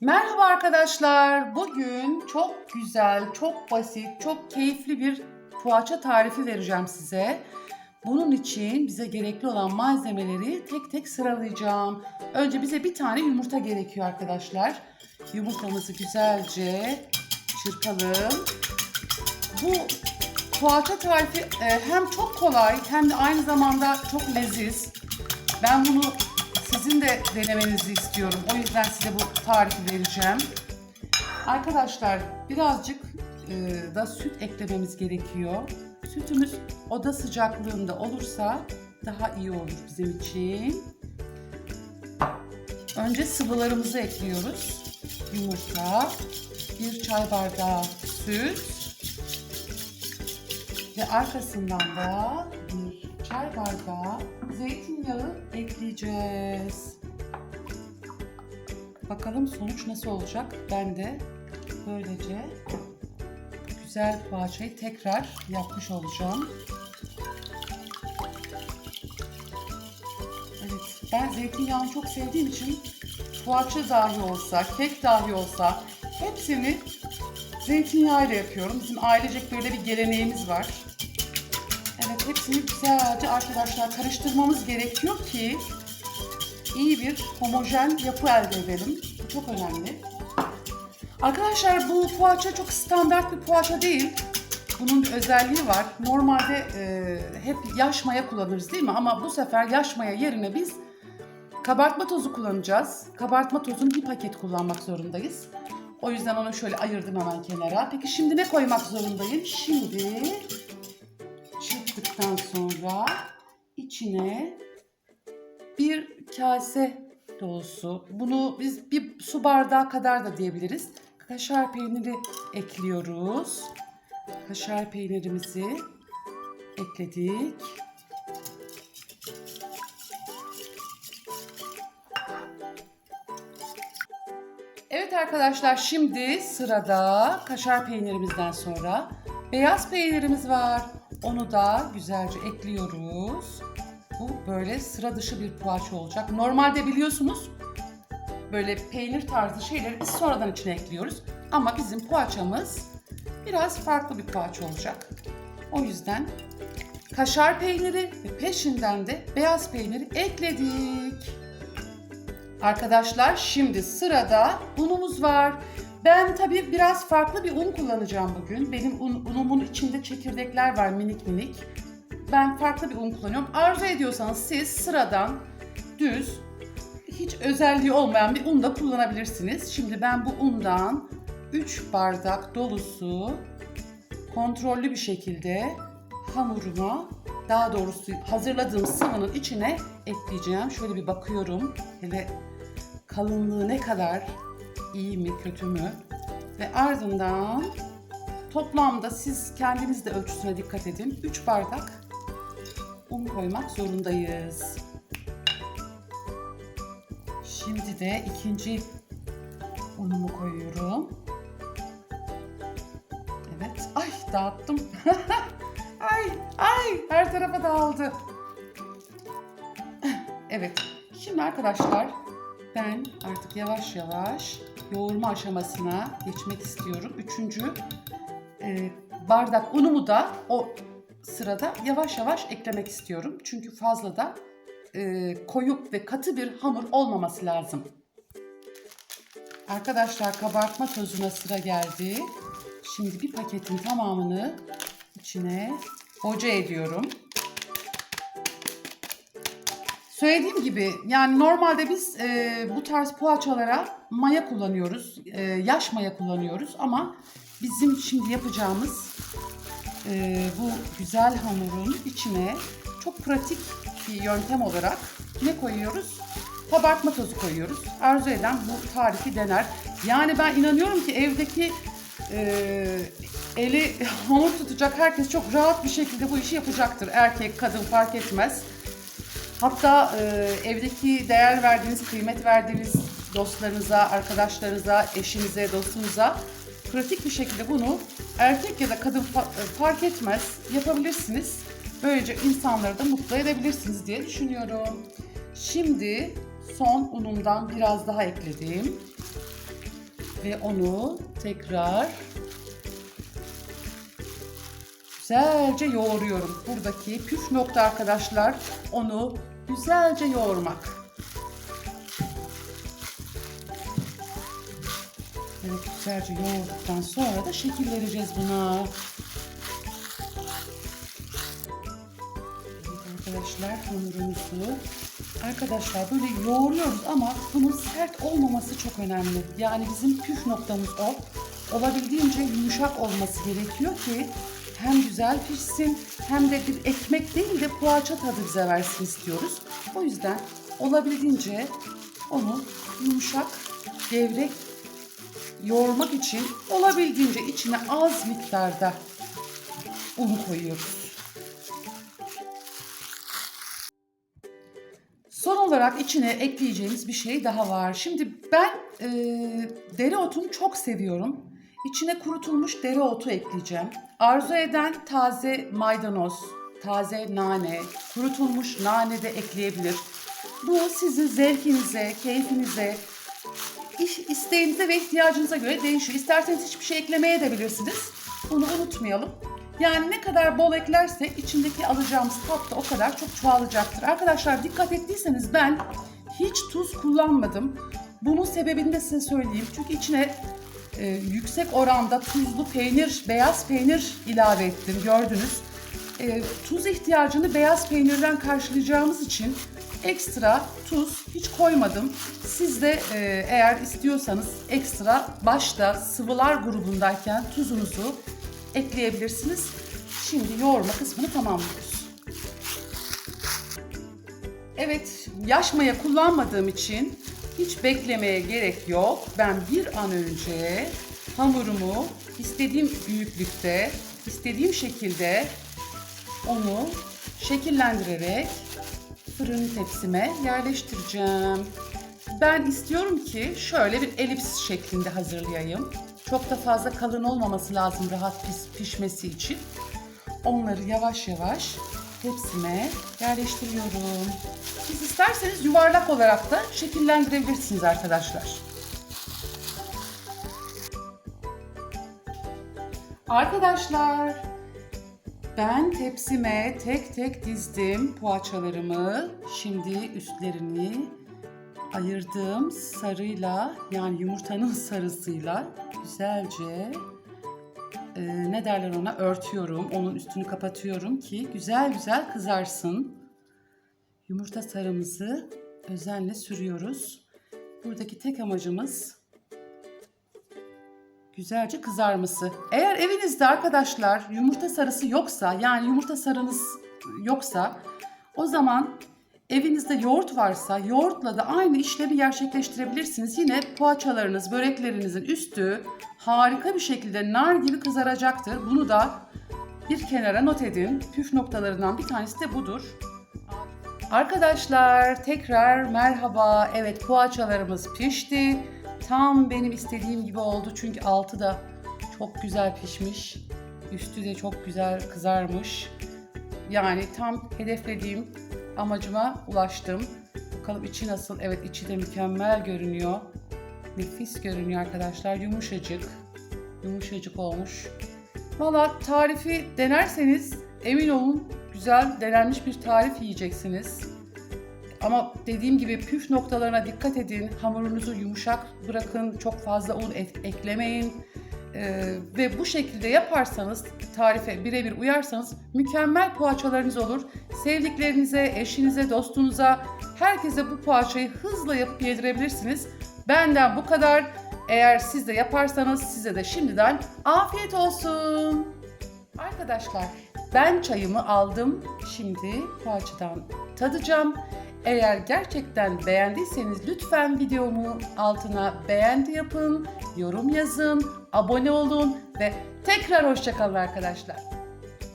Merhaba arkadaşlar. Bugün çok güzel, çok basit, çok keyifli bir poğaça tarifi vereceğim size. Bunun için bize gerekli olan malzemeleri tek tek sıralayacağım. Önce bize bir tane yumurta gerekiyor arkadaşlar. Yumurtamızı güzelce çırpalım. Bu poğaça tarifi e, hem çok kolay hem de aynı zamanda çok leziz. Ben bunu sizin de denemenizi istiyorum. O yüzden size bu tarifi vereceğim. Arkadaşlar birazcık e, da süt eklememiz gerekiyor. Sütümüz oda sıcaklığında olursa daha iyi olur bizim için. Önce sıvılarımızı ekliyoruz. Yumurta, bir çay bardağı süt ve arkasından da bir çay bardağı zeytinyağı ekleyeceğiz. Bakalım sonuç nasıl olacak? Ben de böylece güzel poğaçayı tekrar yapmış olacağım. Evet, ben zeytinyağını çok sevdiğim için poğaça dahi olsa, kek dahi olsa hepsini zeytinyağıyla yapıyorum. Bizim ailecek böyle bir geleneğimiz var. Hepsini güzelce arkadaşlar karıştırmamız gerekiyor ki iyi bir homojen yapı elde edelim. Bu çok önemli. Arkadaşlar bu poğaça çok standart bir poğaça değil. Bunun özelliği var. Normalde e, hep yaş maya kullanırız değil mi? Ama bu sefer yaş maya yerine biz kabartma tozu kullanacağız. Kabartma tozunu bir paket kullanmak zorundayız. O yüzden onu şöyle ayırdım hemen kenara. Peki şimdi ne koymak zorundayım? Şimdi çırptıktan sonra içine bir kase dolusu, bunu biz bir su bardağı kadar da diyebiliriz. Kaşar peyniri ekliyoruz. Kaşar peynirimizi ekledik. Evet arkadaşlar şimdi sırada kaşar peynirimizden sonra beyaz peynirimiz var. Onu da güzelce ekliyoruz. Bu böyle sıra dışı bir poğaça olacak. Normalde biliyorsunuz böyle peynir tarzı şeyleri biz sonradan içine ekliyoruz. Ama bizim poğaçamız biraz farklı bir poğaça olacak. O yüzden kaşar peyniri ve peşinden de beyaz peyniri ekledik. Arkadaşlar şimdi sırada unumuz var. Ben tabii biraz farklı bir un kullanacağım bugün. Benim un, unumun içinde çekirdekler var minik minik. Ben farklı bir un kullanıyorum. Arzu ediyorsanız siz sıradan düz hiç özelliği olmayan bir un da kullanabilirsiniz. Şimdi ben bu undan 3 bardak dolusu kontrollü bir şekilde hamuruma daha doğrusu hazırladığım sıvının içine ekleyeceğim. Şöyle bir bakıyorum. Hele kalınlığı ne kadar iyi mi kötü mü? Ve ardından toplamda siz kendiniz de ölçüsüne dikkat edin. 3 bardak un koymak zorundayız. Şimdi de ikinci unumu koyuyorum. Evet. Ay dağıttım. ay ay her tarafa dağıldı. Evet. Şimdi arkadaşlar ben artık yavaş yavaş yoğurma aşamasına geçmek istiyorum. Üçüncü e, bardak unumu da o sırada yavaş yavaş eklemek istiyorum. Çünkü fazla da e, koyu ve katı bir hamur olmaması lazım. Arkadaşlar kabartma tozuna sıra geldi. Şimdi bir paketin tamamını içine boca ediyorum. Söylediğim gibi yani normalde biz e, bu tarz poğaçalara maya kullanıyoruz. E, yaş maya kullanıyoruz ama bizim şimdi yapacağımız e, bu güzel hamurun içine çok pratik bir yöntem olarak ne koyuyoruz? Kabartma tozu koyuyoruz. Arzu eden bu tarifi dener. Yani ben inanıyorum ki evdeki e, eli hamur tutacak herkes çok rahat bir şekilde bu işi yapacaktır. Erkek, kadın fark etmez. Hatta e, evdeki değer verdiğiniz, kıymet verdiğiniz dostlarınıza, arkadaşlarınıza, eşinize, dostunuza pratik bir şekilde bunu erkek ya da kadın fa- fark etmez yapabilirsiniz. Böylece insanları da mutlu edebilirsiniz diye düşünüyorum. Şimdi son unumdan biraz daha ekledim. Ve onu tekrar güzelce yoğuruyorum. Buradaki püf nokta arkadaşlar onu güzelce yoğurmak. Evet güzelce yoğurduktan sonra da şekil vereceğiz buna. Arkadaşlar hamurumuzu arkadaşlar böyle yoğuruyoruz ama bunun sert olmaması çok önemli. Yani bizim püf noktamız o. Olabildiğince yumuşak olması gerekiyor ki hem güzel pişsin hem de bir ekmek değil de poğaça tadı bize versin istiyoruz. O yüzden olabildiğince onu yumuşak, gevrek yoğurmak için olabildiğince içine az miktarda un koyuyoruz. Son olarak içine ekleyeceğimiz bir şey daha var. Şimdi ben e, dereotunu çok seviyorum. İçine kurutulmuş dereotu ekleyeceğim. Arzu eden taze maydanoz, taze nane, kurutulmuş nane de ekleyebilir. Bu sizin zevkinize, keyfinize, iş isteğinize ve ihtiyacınıza göre değişiyor. İsterseniz hiçbir şey eklemeye de bilirsiniz. Bunu unutmayalım. Yani ne kadar bol eklerse içindeki alacağımız tat da o kadar çok çoğalacaktır. Arkadaşlar dikkat ettiyseniz ben hiç tuz kullanmadım. Bunun sebebini de size söyleyeyim. Çünkü içine e, yüksek oranda tuzlu peynir, beyaz peynir ilave ettim gördünüz. E, tuz ihtiyacını beyaz peynirden karşılayacağımız için ekstra tuz hiç koymadım. Siz de e, eğer istiyorsanız ekstra başta sıvılar grubundayken tuzunuzu ekleyebilirsiniz. Şimdi yoğurma kısmını tamamlıyoruz. Evet, yaş maya kullanmadığım için hiç beklemeye gerek yok. Ben bir an önce hamurumu istediğim büyüklükte, istediğim şekilde onu şekillendirerek fırın tepsime yerleştireceğim. Ben istiyorum ki şöyle bir elips şeklinde hazırlayayım. Çok da fazla kalın olmaması lazım rahat pis, pişmesi için. Onları yavaş yavaş tepsime yerleştiriyorum. Siz isterseniz yuvarlak olarak da şekillendirebilirsiniz arkadaşlar. Arkadaşlar ben tepsime tek tek dizdim poğaçalarımı. Şimdi üstlerini ayırdığım sarıyla yani yumurtanın sarısıyla güzelce e, ne derler ona örtüyorum. Onun üstünü kapatıyorum ki güzel güzel kızarsın. Yumurta sarımızı özenle sürüyoruz. Buradaki tek amacımız güzelce kızarması. Eğer evinizde arkadaşlar yumurta sarısı yoksa yani yumurta sarınız yoksa o zaman evinizde yoğurt varsa yoğurtla da aynı işlemi gerçekleştirebilirsiniz. Yine poğaçalarınız, böreklerinizin üstü harika bir şekilde nar gibi kızaracaktır. Bunu da bir kenara not edin. Püf noktalarından bir tanesi de budur. Arkadaşlar tekrar merhaba. Evet poğaçalarımız pişti. Tam benim istediğim gibi oldu çünkü altı da çok güzel pişmiş. Üstü de çok güzel kızarmış. Yani tam hedeflediğim amacıma ulaştım. Bakalım içi nasıl? Evet içi de mükemmel görünüyor. Nefis görünüyor arkadaşlar. Yumuşacık. Yumuşacık olmuş. Valla tarifi denerseniz emin olun güzel denenmiş bir tarif yiyeceksiniz. Ama dediğim gibi püf noktalarına dikkat edin. Hamurunuzu yumuşak bırakın. Çok fazla un ek- eklemeyin. Ee, ve bu şekilde yaparsanız, tarife birebir uyarsanız mükemmel poğaçalarınız olur. Sevdiklerinize, eşinize, dostunuza, herkese bu poğaçayı hızla yapıp yedirebilirsiniz. Benden bu kadar. Eğer siz de yaparsanız size de şimdiden afiyet olsun. Arkadaşlar ben çayımı aldım. Şimdi poğaçadan tadacağım. Eğer gerçekten beğendiyseniz lütfen videomu altına beğendi yapın, yorum yazın, abone olun ve tekrar hoşçakalın arkadaşlar.